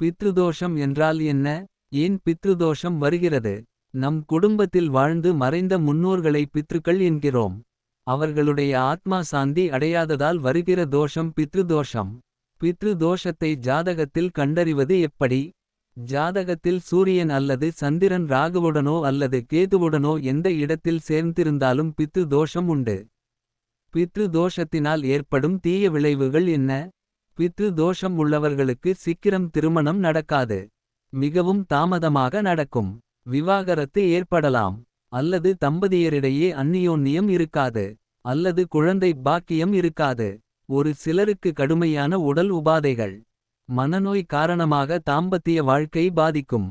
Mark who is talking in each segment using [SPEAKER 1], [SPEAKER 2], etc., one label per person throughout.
[SPEAKER 1] பித்ருதோஷம் என்றால் என்ன? ஏன் பித்ருதோஷம் வருகிறது? நம் குடும்பத்தில் வாழ்ந்து மறைந்த முன்னோர்களை பித்ருக்கள் என்கிறோம். அவர்களுடைய ஆத்மா சாந்தி அடையாததால் வருகிற தோஷம் பித்ருதோஷம். பித்ரு தோஷத்தை ஜாதகத்தில் கண்டறிவது எப்படி? ஜாதகத்தில் சூரியன் அல்லது சந்திரன் ராகுவுடனோ அல்லது கேதுவுடனோ எந்த இடத்தில் சேர்ந்திருந்தாலும் பித்ரு தோஷம் உண்டு. பித்ரு தோஷத்தினால் ஏற்படும் தீய விளைவுகள் என்ன? பித்ரு தோஷம் உள்ளவர்களுக்கு சீக்கிரம் திருமணம் நடக்காது. மிகவும் தாமதமாக நடக்கும். விவாகரத்து ஏற்படலாம். அல்லது தம்பதியரிடையே அந்நியோன்னியம் இருக்காது. அல்லது குழந்தை பாக்கியம் இருக்காது. ஒரு சிலருக்கு கடுமையான உடல் உபாதைகள். மனநோய் காரணமாக தாம்பத்திய வாழ்க்கை பாதிக்கும்.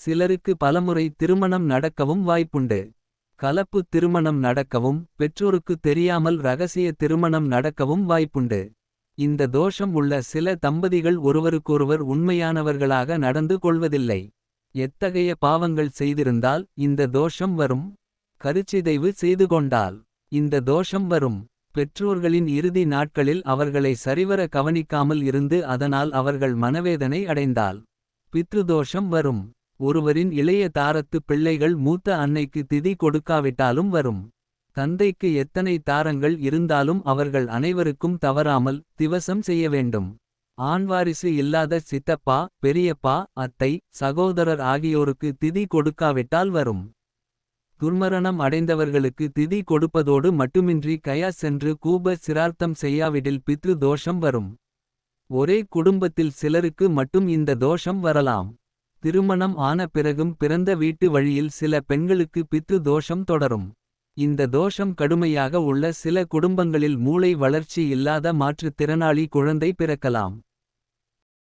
[SPEAKER 1] சிலருக்கு பலமுறை திருமணம் நடக்கவும் வாய்ப்புண்டு. கலப்பு திருமணம் நடக்கவும் பெற்றோருக்கு தெரியாமல் ரகசிய திருமணம் நடக்கவும் வாய்ப்புண்டு. இந்த தோஷம் உள்ள சில தம்பதிகள் ஒருவருக்கொருவர் உண்மையானவர்களாக நடந்து கொள்வதில்லை. எத்தகைய பாவங்கள் செய்திருந்தால் இந்த தோஷம் வரும். கருச்சிதைவு செய்து கொண்டால் இந்த தோஷம் வரும். பெற்றோர்களின் இறுதி நாட்களில் அவர்களை சரிவர கவனிக்காமல் இருந்து அதனால் அவர்கள் மனவேதனை அடைந்தால் பித்ருதோஷம் வரும். ஒருவரின் இளைய தாரத்து பிள்ளைகள் மூத்த அன்னைக்கு திதி கொடுக்காவிட்டாலும் வரும். தந்தைக்கு எத்தனை தாரங்கள் இருந்தாலும் அவர்கள் அனைவருக்கும் தவறாமல் திவசம் செய்ய வேண்டும். ஆண்வாரிசு இல்லாத சித்தப்பா பெரியப்பா அத்தை சகோதரர் ஆகியோருக்கு திதி கொடுக்காவிட்டால் வரும். துர்மரணம் அடைந்தவர்களுக்கு திதி கொடுப்பதோடு மட்டுமின்றி கயா சென்று கூப சிரார்த்தம் செய்யாவிடில் பித்ரு தோஷம் வரும். ஒரே குடும்பத்தில் சிலருக்கு மட்டும் இந்த தோஷம் வரலாம். திருமணம் ஆன பிறகும் பிறந்த வீட்டு வழியில் சில பெண்களுக்கு பித்ரு தோஷம் தொடரும். இந்த தோஷம் கடுமையாக உள்ள சில குடும்பங்களில் மூளை வளர்ச்சி இல்லாத மாற்றுத் திறனாளி குழந்தை பிறக்கலாம்.